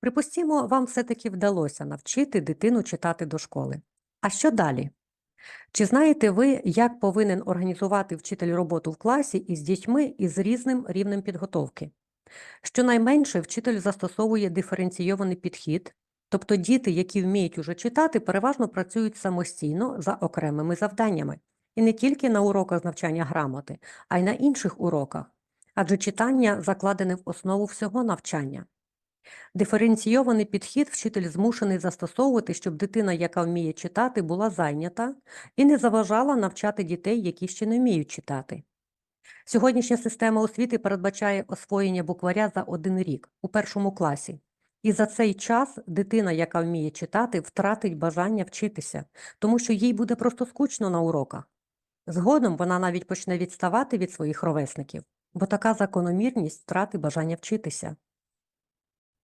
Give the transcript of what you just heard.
Припустімо, вам все-таки вдалося навчити дитину читати до школи. А що далі? Чи знаєте ви, як повинен організувати вчитель роботу в класі із дітьми із різним рівнем підготовки? Щонайменше вчитель застосовує диференційований підхід, тобто діти, які вміють уже читати, переважно працюють самостійно за окремими завданнями, і не тільки на уроках з навчання грамоти, а й на інших уроках, адже читання закладене в основу всього навчання. Диференційований підхід вчитель змушений застосовувати, щоб дитина, яка вміє читати, була зайнята і не заважала навчати дітей, які ще не вміють читати. Сьогоднішня система освіти передбачає освоєння букваря за один рік у першому класі. І за цей час дитина, яка вміє читати, втратить бажання вчитися, тому що їй буде просто скучно на уроках. Згодом вона навіть почне відставати від своїх ровесників, бо така закономірність втрати бажання вчитися.